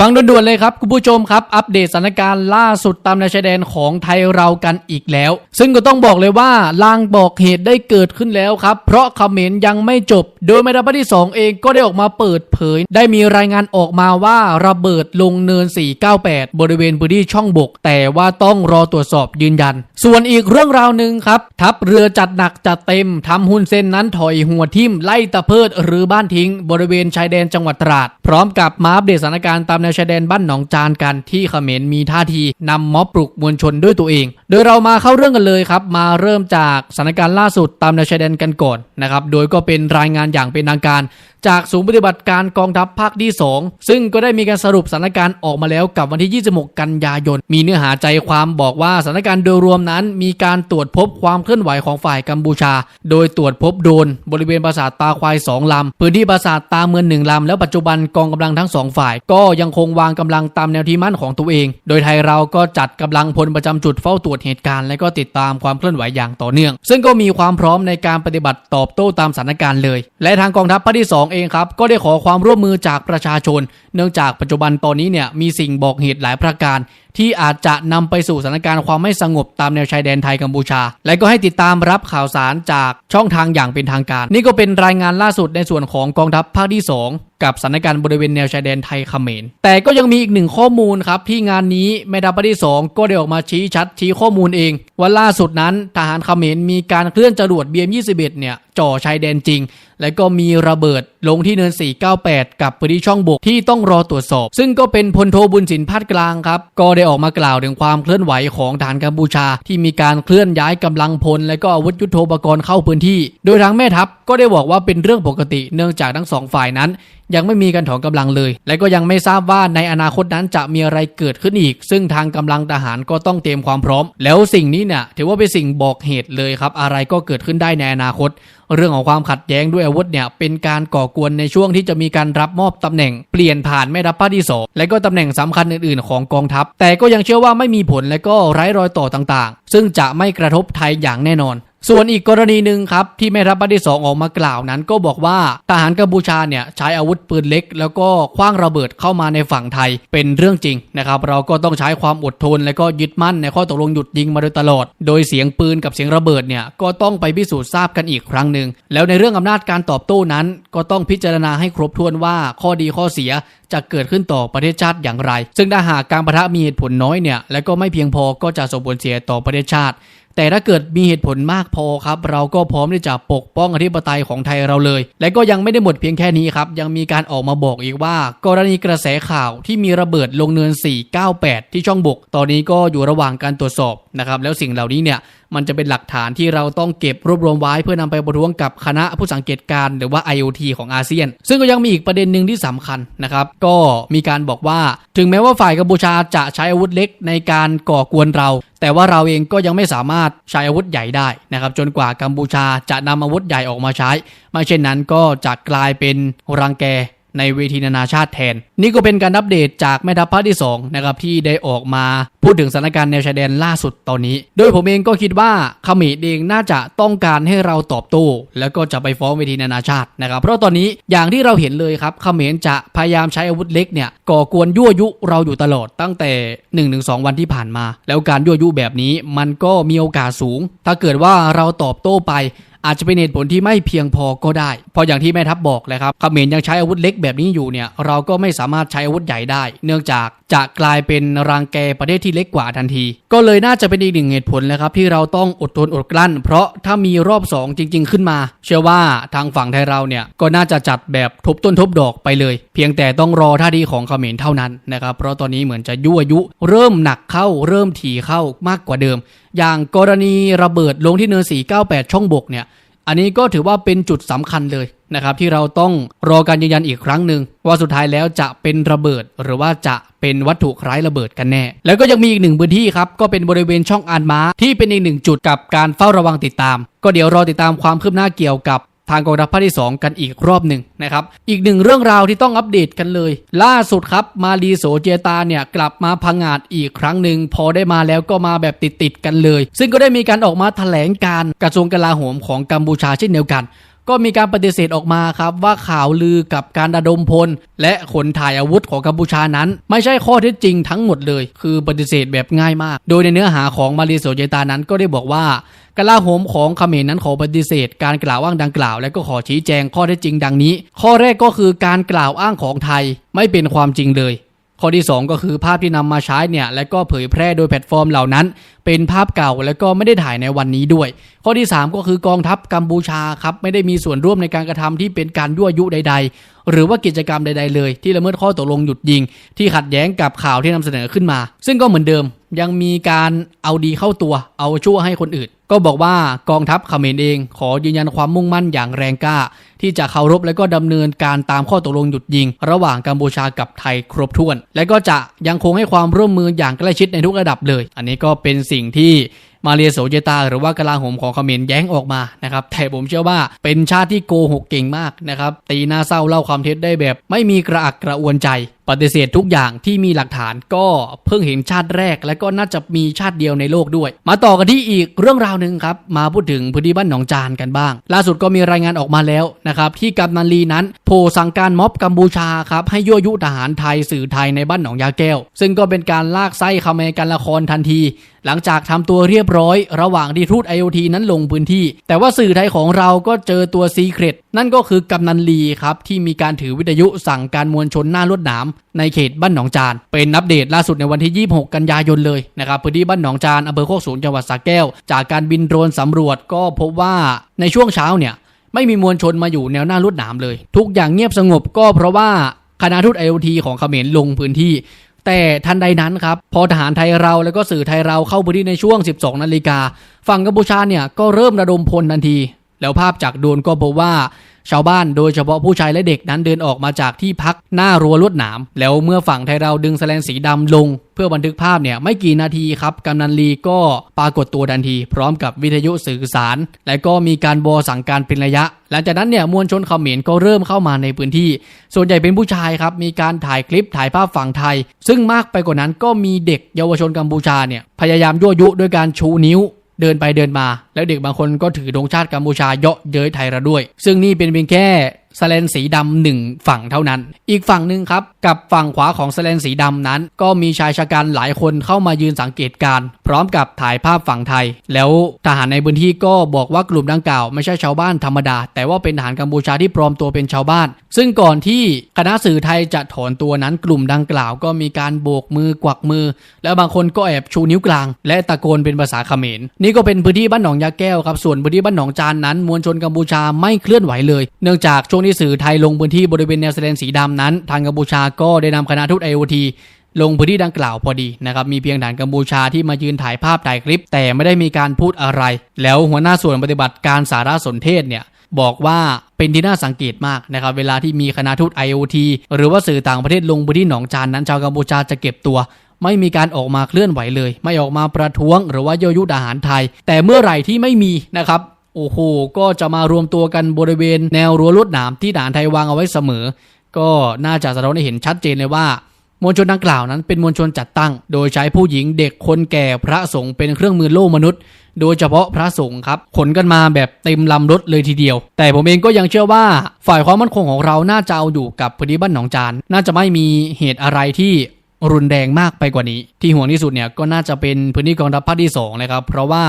ฟังด่วนๆเลยครับ คุณผู้ชมครับ อัปเดตสถานการณ์ล่าสุดตามแนชายแดนของไทยเรากันอีกแล้ว ซึ่งก็ต้องบอกเลยว่าลางบอกเหตุได้เกิดขึ้นแล้วครับ เพราะเขมรยังไม่จบ โดยแม่ทัพที่ 2 เองก็ได้ออกมาเปิดเผย ได้มีรายงานออกมาว่าระเบิดลงเนิน 498 บริเวณพื้นที่ช่องบก แต่ว่าต้องรอตรวจสอบยืนยัน ส่วนอีกเรื่องราวหนึ่งครับทัพเรือจัดหนักจัดเต็มทำหุ้นเส้นนั้นถอยหัวทิ่มไล่ตะเพิดหรือบ้านทิ้ง บริเวณชายแดนจังหวัดตราด พร้อมกับมาอัปเดตสถานการณ์ตามแนวชายแดนบ้านหนองจานกันที่เขมรมีท่าทีนำม็อบปลุกมวลชนด้วยตัวเอง โดยเรามาเข้าเรื่องกันเลยครับ มาเริ่มจากสถานการณ์ล่าสุดตามแนวชายแดนกันก่อนนะครับ โดยก็เป็นรายงานอย่างเป็นทางการ จากศูนย์ปฏิบัติการกองทัพภาคที่ 2 ซึ่งก็ได้มีการสรุปสถานการณ์ออกมาแล้วกับวันที่ 26 กันยายน มีเนื้อหาใจความบอกว่าสถานการณ์โดยรวมนั้น มีการตรวจพบความเคลื่อนไหวของฝ่ายกัมพูชา โดยตรวจพบโดนบริเวณปราสาทตาควาย2ลำพื้นที่ปราสาทตาเมืองหนึ่งลำแล้วปัจจุบันกองกำลังทั้งสองฝ่ายก็ยังคงวางกำลังตามแนวที่มั่นของตัวเอง โดยไทยเราก็จัดกำลังพลประจำจุดเฝ้าตรวจเหตุการณ์และก็ติดตามความเคลื่อนไหวอย่างต่อเนื่อง ซึ่งก็มีความพร้อมในการปฏิบัติตอบโต้ตามสถานการณ์เลย และทางกองทัพภาคที่ 2 เองครับ ก็ได้ขอความร่วมมือจากประชาชน เนื่องจากปัจจุบันตอนนี้เนี่ยมีสิ่งบอกเหตุหลายประการที่อาจจะนำไปสู่สถานการณ์ความไม่สงบตามแนวชายแดนไทยกัมพูชา และก็ให้ติดตามรับข่าวสารจากช่องทางอย่างเป็นทางการ นี่ก็เป็นรายงานล่าสุดในส่วนของกองทัพภาคที่ 2 กับสถานการณ์บริเวณแนวชายแดนไทยเขมร แต่ก็ยังมีอีกหนึ่งข้อมูลครับที่งานนี้แม่ทัพภาคที่2ก็ได้ออกมาชี้ชัดชี้ข้อมูลเองว่าล่าสุดนั้นทหารเขมรมีการเคลื่อนจรวด BM21 เนี่ยจ่อชายแดนจริง และก็มีระเบิดลงที่เนิน 498 กับพื้นที่ช่องบกที่ต้องรอตรวจสอบ ซึ่งก็เป็นพลโทบุญสินพาดกลางครับ ก็ได้ออกมากล่าวถึงความเคลื่อนไหวของฐานกัมพูชา ที่มีการเคลื่อนย้ายกำลังพล และก็อาวุธยุโทโธปกรณ์เข้าพื้นที่ โดยทางแม่ทัพก็ได้บอกว่าเป็นเรื่องปกติเนื่องจากทั้งสองฝ่ายนั้น ยังไม่มีการถอนกำลังเลย และก็ยังไม่ทราบว่าในอนาคตนั้นจะมีอะไรเกิดขึ้นอีก ซึ่งทางกำลังทหารก็ต้องเตรียมความพร้อม แล้วสิ่งนี้เนี่ยถือว่าเป็นสิ่งบอกเหตุเลยครับ อะไรก็เกิดขึ้นได้ในอนาคตเรื่องของความขัดแย้งด้วยอาวุธเนี่ยเป็นการก่อกวนในช่วงที่จะมีการรับมอบตำแหน่งเปลี่ยนผ่านแม่ทัพภาคที่สองและก็ตำแหน่งสำคัญอื่นๆ ของกองทัพ แต่ก็ยังเชื่อว่าไม่มีผลและก็ไร้รอยต่อต่างๆ ซึ่งจะไม่กระทบไทยอย่างแน่นอน ส่วนอีกกรณีหนึ่งครับ ที่แม่ทัพภาคที่สองออกมากล่าวนั้นก็บอกว่าทหารกัมพูชาเนี่ยใช้อาวุธปืนเล็ก แล้วก็คว้างระเบิดเข้ามาในฝั่งไทยเป็นเรื่องจริงนะครับเราก็ต้องใช้ความอดทน และก็ยึดมั่นในข้อตกลงหยุดยิงมาโดยตลอด โดยเสียงปืนกับเสียงระเบิดเนี่ยก็ต้องไปพิสูจน์ทราบกันอีกครั้งหนึ่งแล้วในเรื่องอำนาจการตอบโต้นั้น ก็ต้องพิจารณาให้ครบถ้วนว่าข้อดีข้อเสียจะเกิดขึ้นต่อประเทศชาติอย่างไร ซึ่งถ้าหากการประทะมีเหตุผลน้อยเนี่ยและก็ไม่เพียงพอก็จะส่งผลเสียต่อประเทศชาติ แต่ถ้าเกิดมีเหตุผลมากพอครับเราก็พร้อมที่จะปกป้องอธิปไตยของไทยเราเลย และก็ยังไม่ได้หมดเพียงแค่นี้ครับยังมีการออกมาบอกอีกว่า กรณีกระแสข่าวที่มีระเบิดลงเนิน 498 ที่ช่องบก ตอนนี้ก็อยู่ระหว่างการตรวจสอบนะครับแล้วสิ่งเหล่านี้เนี่ยมันจะเป็นหลักฐานที่เราต้องเก็บรวบรวมไว้เพื่อนำไปประท้วงกับคณะผู้สังเกตการณ์หรือว่า IoT ของอาเซียน ซึ่งก็ยังมีอีกประเด็นหนึ่งที่สำคัญนะครับ ก็มีการบอกว่า ถึงแม้ว่าฝ่ายกัมพูชาจะใช้อาวุธเล็กในการก่อกวนเรา แต่ว่าเราเองก็ยังไม่สามารถใช้อาวุธใหญ่ได้นะครับ จนกว่ากัมพูชาจะนำอาวุธใหญ่ออกมาใช้ ไม่เช่นนั้นก็จะกลายเป็นรังแกในเวทีนานาชาติแทน นี่ก็เป็นการอัปเดตจากแม่ทัพภาคที่2นะครับที่ได้ออกมาพูดถึงสถานการณ์แนวชายแดนล่าสุดตอนนี้ โดยผมเองก็คิดว่าขมรเองน่าจะต้องการให้เราตอบโต้แล้วก็จะไปฟ้องเวทีนานาชาตินะครับเพราะตอนนี้อย่างที่เราเห็นเลยครับเขมรจะพยายามใช้อาวุธเล็กเนี่ยก่อกวนยั่วยุเราอยู่ตลอดตั้งแต่1นถึงสวันที่ผ่านมา แล้วการยั่วยุแบบนี้มันก็มีโอกาสสูง ถ้าเกิดว่าเราตอบโต้ไปอาจจะเป็นเหตุผลที่ไม่เพียงพอก็ได้เพราะอย่างที่แม่ทัพบอกเลยครับเขมรยังใช้อาวุธเล็กแบบนี้อยู่เนี่ยเราก็ไม่สามารถใช้อาวุธใหญ่ได้ เนื่องจากจะกลายเป็นรังแกประเทศที่เล็กกว่าทันที ก็เลยน่าจะเป็นอีกหนึ่งเหตุผลเลยครับที่เราต้องอดทนอดกลั้น เพราะถ้ามีรอบ 2 จริง ๆ ขึ้นมา เชื่อว่าทางฝั่งไทยเราเนี่ยก็น่าจะจัดแบบทบต้นทบดอกไปเลย เพียงแต่ต้องรอท่าทีของเขมรเท่านั้นนะครับเพราะตอนนี้เหมือนจะยั่วยุ เริ่มหนักเข้าเริ่มถี่เข้ามากกว่าเดิม อย่างกรณีระเบิดลงที่เนิน498 ช่องบกเนี่ยอันนี้ก็ถือว่าเป็นจุดสำคัญเลย นะครับที่เราต้องรอการยืนยันอีกครั้งหนึ่งว่าสุดท้ายแล้วจะเป็นระเบิดหรือว่าจะเป็นวัตถุคล้ายระเบิดกันแน่ แล้วก็ยังมีอีกหนึ่งพื้นที่ครับก็เป็นบริเวณช่องอานม้า ที่เป็นอีกหนึ่งจุดกับการเฝ้าระวังติดตาม ก็เดี๋ยวรอติดตามความคืบหน้าเกี่ยวกับทางกองทัพภาคที่ 2 กันอีกรอบหนึ่งนะครับ อีกหนึ่งเรื่องราวที่ต้องอัปเดตกันเลย ล่าสุดครับมาลีโสเจตาเนี่ยกลับมาพังงาดอีกครั้งหนึ่งพอได้มาแล้วก็มาแบบติดๆกันเลย ซึ่งก็ได้มีการออกมาแถลงการกระทรวงกลาโหมของกัมพูชาเช่นเดียวกัน ก็มีการปฏิเสธออกมาครับว่าข่าวลือกับการระดมพล และขนถ่ายอาวุธของกัมพูชานั้น ไม่ใช่ข้อเท็จจริงทั้งหมดเลย คือปฏิเสธแบบง่ายมาก โดยในเนื้อหาของมารีโซเจตานั้นก็ได้บอกว่ากลาโหมของเขมรนั้นขอปฏิเสธ การกล่าวอ้างดังกล่าว และก็ขอชี้แจงข้อเท็จจริงดังนี้ ข้อแรกก็คือการกล่าวอ้างของไทยไม่เป็นความจริงเลย ข้อที่ 2 ก็คือภาพที่นำมาใช้เนี่ยและก็เผยแพร่โดยแพลตฟอร์มเหล่านั้น เป็นภาพเก่าและก็ไม่ได้ถ่ายในวันนี้ด้วย ข้อที่ 3 ก็คือกองทัพกัมพูชาครับไม่ได้มีส่วนร่วมในการกระทำที่เป็นการยั่วยุใด ๆ หรือว่ากิจกรรมใด ๆ เลย ที่ละเมิดข้อตกลงหยุดยิง ที่ขัดแย้งกับข่าวที่นำเสนอขึ้นมา ซึ่งก็เหมือนเดิมยังมีการเอาดีเข้าตัว เอาชั่วให้คนอื่น ก็บอกว่ากองทัพเขมรเอง ขอยืนยันความมุ่งมั่นอย่างแรงกล้า ที่จะเคารพและก็ดำเนินการตามข้อตกลงหยุดยิง ระหว่างกัมพูชากับไทยครบถ้วน และก็จะยังคงให้ความร่วมมืออย่างใกล้ชิดในทุกระดับเลย อันนี้ก็เป็นสิ่งที่มาเรียโสเจตา หรือว่ากลาโหมของเขมรแย้งออกมานะครับแต่ผมเชื่อว่าเป็นชาติที่โกหกเก่งมากนะครับตีหน้าเศร้าเล่าความเท็จได้แบบ ไม่มีกระอักกระอวนใจ ปฏิเสธทุกอย่างที่มีหลักฐานก็เพิ่งเห็นชาติแรก และก็น่าจะมีชาติเดียวในโลกด้วย มาต่อกันที่อีกเรื่องราวหนึ่งครับ มาพูดถึงพื้นที่บ้านหนองจานกันบ้าง ล่าสุดก็มีรายงานออกมาแล้วนะครับที่กำนันลีนั้นโพสั่งการม็อบกัมพูชาครับให้ยั่วยุทหารไทยสื่อไทยในบ้านหนองยาแก้ว ซึ่งก็เป็นการลากไส้คาเมกันละครทันที หลังจากทำตัวเรียบร้อย ระหว่างที่ทูต IoT นั้นลงพื้นที่ แต่ว่าสื่อไทยของเราก็เจอตัวซีเครตนั่นก็คือกำนันลีครับที่มีการถือวิทยุสั่งการมวลชนหน้าลวดหนามในเขตบ้านหนองจาน เป็นอัปเดตล่าสุดในวันที่ 26 กันยายนเลยนะครับพื้นที่บ้านหนองจานอำเภอโคกสูงจังหวัดสระแก้ว จากการบินโดรนสำรวจก็พบว่าในช่วงเช้าเนี่ยไม่มีมวลชนมาอยู่แนวหน้าลวดหนามเลย ทุกอย่างเงียบสงบก็เพราะว่าคณะทูต IoT ของเขมรลงพื้นที่แต่ทันใดนั้นครับ พอทหารไทยเราแล้วก็สื่อไทยเราเข้าพื้นที่ในช่วง 12 นาฬิกา ฝั่งกัมพูชาเนี่ยก็เริ่มระดมพลทันที แล้วภาพจากโดรนก็พบว่า ชาวบ้านโดยเฉพาะผู้ชายและเด็กนั้นเดินออกมาจากที่พักหน้ารั้วลวดหนาม แล้วเมื่อฝั่งไทยเราดึงแสลนสีดำลง เพื่อบันทึกภาพเนี่ยไม่กี่นาทีครับกำนันลีก็ปรากฏตัวทันที พร้อมกับวิทยุสื่อสาร และก็มีการบอสั่งการเป็นระยะ หลังจากนั้นเนี่ยมวลชนเขมรก็เริ่มเข้ามาในพื้นที่ ส่วนใหญ่เป็นผู้ชายครับมีการถ่ายคลิปถ่ายภาพฝั่งไทย ซึ่งมากไปกว่านั้นก็มีเด็กเยาวชนกัมพูชาเนี่ยพยายามยั่วยุด้วยการชูนิ้ว เดินไปเดินมา แล้วเด็กบางคนก็ถือธงชาติกัมพูชาเยาะเย้ยไทยเราด้วย ซึ่งนี่เป็นเพียงแค่ สแลนสีดำหนึ่งฝั่งเท่านั้น อีกฝั่งหนึ่งครับ กับฝั่งขวาของสแลนสีดำนั้น ก็มีชายชะกันหลายคนเข้ามายืนสังเกตการพร้อมกับถ่ายภาพฝั่งไทย แล้วทหารในพื้นที่ก็บอกว่ากลุ่มดังกล่าวไม่ใช่ชาวบ้านธรรมดา แต่ว่าเป็นทหารกัมพูชาที่ปลอมตัวเป็นชาวบ้าน ซึ่งก่อนที่คณะสื่อไทยจะถอนตัวนั้นกลุ่มดังกล่าว ก็มีการโบกมือกวักมือ แล้วบางคนก็แอบชูนิ้วกลาง และตะโกนเป็นภาษาเขมรนี่ก็เป็นพื้นที่บ้านหนองยาแก้วครับส่วนพื้นที่บ้านหนองจานนั้นมวลชนกัมพูชาไม่เคลื่อนไหวเลย เนื่องจากช่วงที่สื่อไทยลงพื้นที่บริเวณแนวแสดงสีดำนั้น ทางกัมพูชาก็ได้นำคณะทูตไอโอทีลงพื้นที่ดังกล่าวพอดีนะครับ มีเพียงฐานกัมพูชาที่มายืนถ่ายภาพถ่ายคลิป แต่ไม่ได้มีการพูดอะไร แล้วหัวหน้าส่วนปฏิบัติการสารสนเทศเนี่ยบอกว่าเป็นที่น่าสังเกตมากนะครับ เวลาที่มีคณะทูต IoT หรือว่าสื่อต่างประเทศลงพื้นที่หนองจานนั้นชาวกัมพูชาจะเก็บตัว ไม่มีการออกมาเคลื่อนไหวเลย ไม่ออกมาประท้วง หรือว่าโยยุทหารไทย แต่เมื่อไหร่ที่ไม่มีนะครับ โอ้โห ก็จะมารวมตัวกันบริเวณแนวรั้วลวดหนามที่ทหารไทยวางเอาไว้เสมอ ก็น่าจะสะท้อนให้เห็นชัดเจนเลยว่ามวลชนดังกล่าวนั้นเป็นมวลชนจัดตั้ง โดยใช้ผู้หญิงเด็กคนแก่พระสงฆ์เป็นเครื่องมือโล่มนุษย์ โดยเฉพาะพระสงฆ์ครับ ขนกันมาแบบเต็มลำรถเลยทีเดียว แต่ผมเองก็ยังเชื่อว่า ฝ่ายความมั่นคงของเราน่าจะเอาอยู่กับพื้นที่บ้านหนองจาน น่าจะไม่มีเหตุอะไรที่ รุนแรงมากไปกว่านี้ ที่ห่วงที่สุดเนี่ยก็น่าจะเป็นพื้นที่กองทัพภาคที่2นะครับเพราะว่า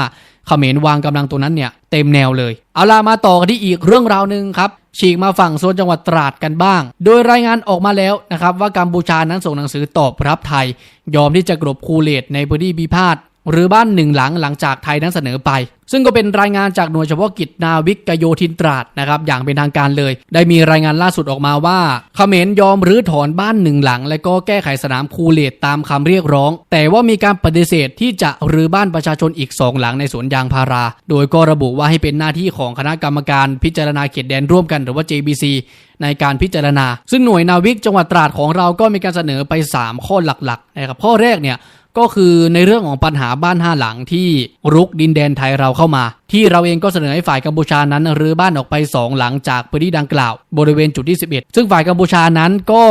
เขมรวางกำลังตัวนั้นเนี่ยเต็มแนวเลย เอาล่ะมาต่อกันที่อีกเรื่องราวหนึ่งครับฉีกมาฝั่งโซนจังหวัดตราดกันบ้าง โดยรายงานออกมาแล้วนะครับว่ากัมพูชานั้นส่งหนังสือตอบรับไทย ยอมที่จะกลบคูเลตในพื้นที่พิพาท หรือบ้านหนึ่งหลังหลังจากไทยนั้นเสนอไป ซึ่งก็เป็นรายงานจากหน่วยเฉพาะกิจนาวิกโยธินตราดนะครับอย่างเป็นทางการเลย ได้มีรายงานล่าสุดออกมาว่าเขมรยอมรื้อถอนบ้านหนึ่งหลัง และก็แก้ไขสนามคูเลตตามคำเรียกร้อง แต่ว่ามีการปฏิเสธที่จะรื้อบ้านประชาชนอีกสองหลังในสวนยางพารา โดยก็ระบุว่าให้เป็นหน้าที่ของคณะกรรมการพิจารณาเขตแดนร่วมกันหรือว่า JBC ในการพิจารณา ซึ่งหน่วยนาวิกจังหวัดตราดของเราก็มีการเสนอไป 3 ข้อหลักๆนะครับข้อแรกเนี่ย ก็คือในเรื่องของปัญหาบ้านห้าหลังที่รุกดินแดนไทยเราเข้ามา ที่เราเองก็เสนอให้ฝ่ายกัมพูชานั้นรื้อบ้านออกไป 2 หลังจากพื้นที่ดังกล่าว บริเวณจุดที่ 11 ซึ่งฝ่ายกัมพูชานั้นก็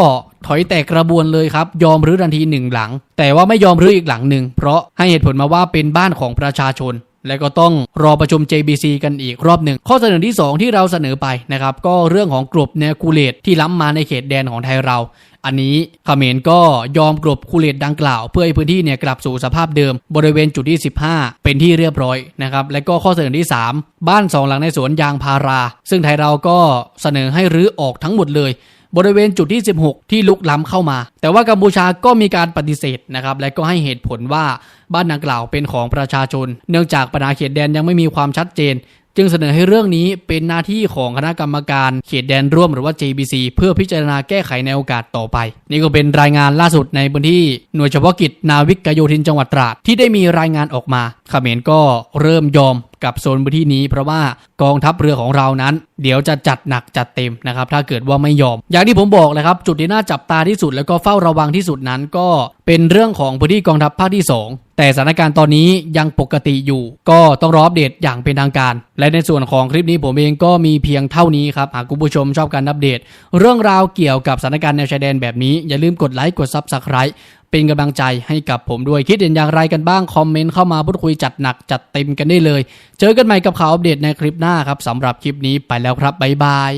ถอยแตกกระบวนเลยครับ ยอมรื้อทันทีหนึ่งหลัง แต่ว่าไม่ยอมรื้ออีกหลังหนึ่งเพราะให้เหตุผลมาว่าเป็นบ้านของประชาชน และก็ต้องรอประชุม JBC กันอีกรอบหนึ่ง ข้อเสนอที่ 2 ที่เราเสนอไปนะครับ ก็เรื่องของกลุ่มเนคูเลตที่ล้ำมาในเขตแดนของไทยเรา อันนี้ขเขมรก็ยอมกลบคูเลตดังกล่าว เพื่อให้พื้นที่เนี่ยกลับสู่สภาพเดิม บริเวณจุดที่ 15 เป็นที่เรียบร้อยนะครับ และก็ข้อเสนอที่ 3 บ้านสองหลังในสวนยางพารา ซึ่งไทยเราก็เสนอให้รื้อออกทั้งหมดเลย บริเวณจุดที่ 16 ที่ลุกล้ำเข้ามา แต่ว่ากัมพูชาก็มีการปฏิเสธนะครับและก็ให้เหตุผลว่าบ้านดังกล่าวเป็นของประชาชน เนื่องจากปัญหาเขตแดนยังไม่มีความชัดเจน จึงเสนอให้เรื่องนี้เป็นหน้าที่ของคณะกรรมการเขตแดนร่วมหรือว่า JBC เพื่อพิจารณาแก้ไขในโอกาสต่อไป นี่ก็เป็นรายงานล่าสุดในพื้นที่หน่วยเฉพาะกิจนาวิกโยธินจังหวัดตราดที่ได้มีรายงานออกมาขเขมรก็เริ่มยอม กับโซนพื้นที่นี้ เพราะว่ากองทัพเรือของเรานั้น เดี๋ยวจะจัดหนักจัดเต็มนะครับ ถ้าเกิดว่าไม่ยอม อย่างที่ผมบอกเลยครับ จุดที่น่าจับตาที่สุด แล้วก็เฝ้าระวังที่สุดนั้นก็เป็นเรื่องของพื้นที่กองทัพภาคที่ 2แต่สถานการณ์ตอนนี้ยังปกติอยู่ ก็ต้องรออัปเดตอย่างเป็นทางการ และในส่วนของคลิปนี้ผมเองก็มีเพียงเท่านี้ครับ หากคุณผู้ชมชอบการอัปเดต เรื่องราวเกี่ยวกับสถานการณ์แนวชายแดนแบบนี้ อย่าลืมกดไลค์กดซับสไคร b e เป็นกำลังใจให้กับผมด้วยคิดเห็นอย่างไรกันบ้าง คอมเมนต์เข้ามาพูดคุยจัดหนักจัดเต็มกันได้เลย เจอกันใหม่กับข่าวอัปเดตในคลิปหน้าครับสำหรับคลิปนี้ไปแล้วครับบ๊ายบาย